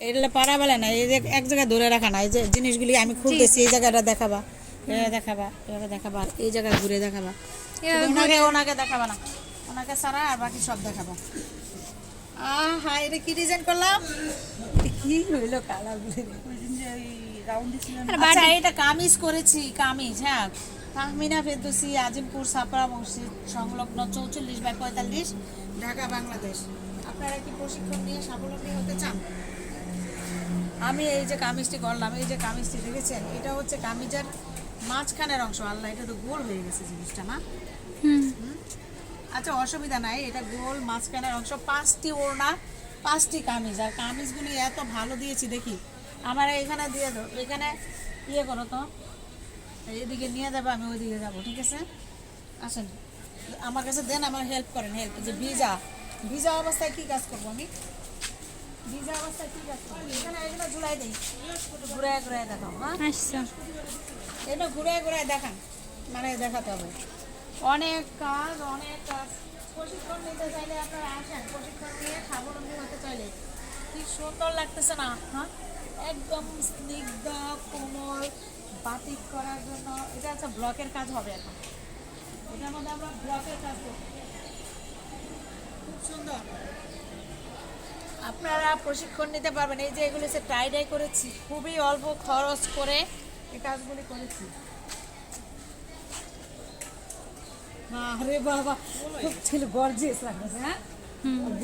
এটা পারা বলে না এই যে এক জায়গায় ধরে রাখা না এই যে জিনিসগুলি আমি খুলতেছি এই জায়গাটা দেখাবা এভাবে দেখাবা এভাবে দেখাবা এই জায়গায় ঘুরে দেখাবা। ওনাকে ওনাকে দেখাবা না ওনাকে ছাড়া আর বাকি সব দেখাবা। আহ রে কি ডিজাইন করলাম? কি হইল কালার আচ্ছা এটা কামিজ করেছি কামিজ হ্যাঁ। তাহমিনা ফেরদৌসি আজিমপুর সাপড়া মসজিদ সংলগ্ন চৌচল্লিশ বাই পঁয়তাল্লিশ ঢাকা বাংলাদেশ। আপনারা কি প্রশিক্ষণ নিয়ে স্বাবলম্বী হতে চান? আমি এই যে কামিজটি করলাম এই যে কামিজটি দেখেছেন এটা হচ্ছে কামিজের মাঝখানের অংশ। আল্লাহ এটা তো গোল হয়ে গেছে জিনিসটা না? আচ্ছা অসুবিধা নাই এটা গোল মাঝখানের অংশ পাঁচটি ওড়না পাঁচটি কামিজ আর কামিজগুলি এত ভালো দিয়েছি দেখি। আমার এখানে দিয়ে দাও এখানে ইয়ে করো তো এদিকে নিয়ে যাব আমি ওইদিকে যাব ঠিক আছে? আসেন আমার কাছে দেন আমার হেল্প করেন হেল্প যে ভিজা ভিজা অবস্থায় কি কাজ করব আমি? ভিজা অবস্থায় কি কাজ করব এখানে এগুলো ঝুলাই দিই ঘুরে ঘুরে দেখাও হ্যাঁ আচ্ছা এটা ঘুরে ঘুরে দেখান। মানে দেখাতে হবে। অনেক কাজ অনেক কাজ। প্রশিক্ষণ নিতে চাইলে আপনারা আসেন। প্রশিক্ষণ নিয়ে স্বাবলম্বী হতে চাইলে। কি সুন্দর লাগতেছে না? হ্যাঁ? একদম স্নিগ্ধ কোমল বাতিক করার জন্য। এটা হচ্ছে ব্লকের কাজ হবে এখন। এটার মধ্যে আমরা ব্লকের কাজ করব। খুব সুন্দর। আপনারা প্রশিক্ষণ নিতে পারবেন। এই যে এগুলো সে টাই ডাই করেছি খুবই অল্প খরচ করে এই কাজগুলি করেছি। আরে বাবা খুব ছিল গর্জিয়াস লাগতেছে হ্যাঁ?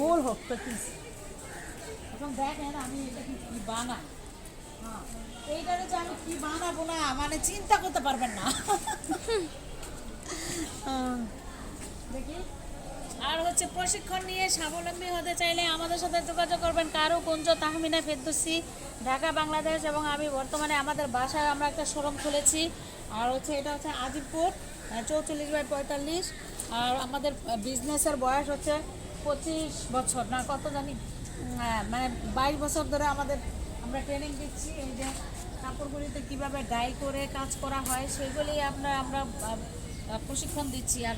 গোল হোক কি এখন দেখেন আমি এটা কি হ্যাঁ এইটারে যে আমি কি বানাবো না মানে চিন্তা করতে পারবেন না। দেখি। আর হচ্ছে প্রশিক্ষণ নিয়ে স্বাবলম্বী হতে চাইলে আমাদের সাথে যোগাযোগ করবেন কারও, কুঞ্জ, তাহমিনা, ফেরদৌসি, ঢাকা, বাংলাদেশ এবং আমি বর্তমানে আমাদের বাসায় আমরা একটা শোরুম খুলেছি। আর হচ্ছে এটা হচ্ছে আজিমপুর চৌচল্লিশ বাই পঁয়তাল্লিশ। আর আমাদের বিজনেসের বয়স হচ্ছে পঁচিশ বছর, না কত জানি মানে বাইশ বছর ধরে আমাদের আমরা ট্রেনিং দিচ্ছি। এই যে কাপড়গুলিতে কীভাবে ডাই করে কাজ করা হয় সেগুলি আমরা আমরা প্রশিক্ষণ দিচ্ছি। আর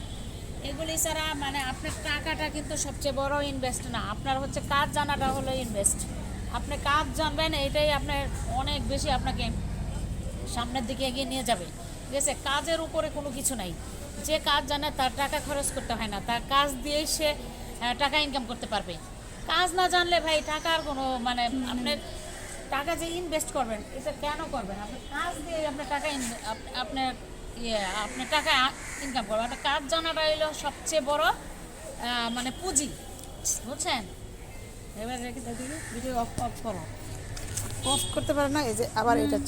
এগুলি ছাড়া মানে আপনার টাকাটা কিন্তু সবচেয়ে বড় ইনভেস্ট না। আপনার হচ্ছে কাজ জানাটা হলো ইনভেস্ট আপনি কাজ জানবেন, এটাই আপনার অনেক বেশি আপনাকে সামনের দিকে এগিয়ে নিয়ে যাবে। ঠিক আছে? কাজের উপরে কোনো কিছু নাই। যে কাজ জানে তার টাকা খরচ করতে হয় না। তার কাজ দিয়েই সে টাকা ইনকাম করতে পারবে। কাজ না জানলে ভাই টাকার কোনো মানে আপনার টাকা যে ইনভেস্ট করবেন, এটা কেন করবেন? আপনি কাজ দিয়ে আপনার টাকা আপনার ইয়ে আপনার টাকা ইনকাম করবেন একটা কাজ জানাটা হলো সবচেয়ে বড় মানে পুঁজি বুঝছেন? এবার রেখে দেখি ভিডিও অফ অফ করো। অফ করতে পারে না এই যে আবার এটা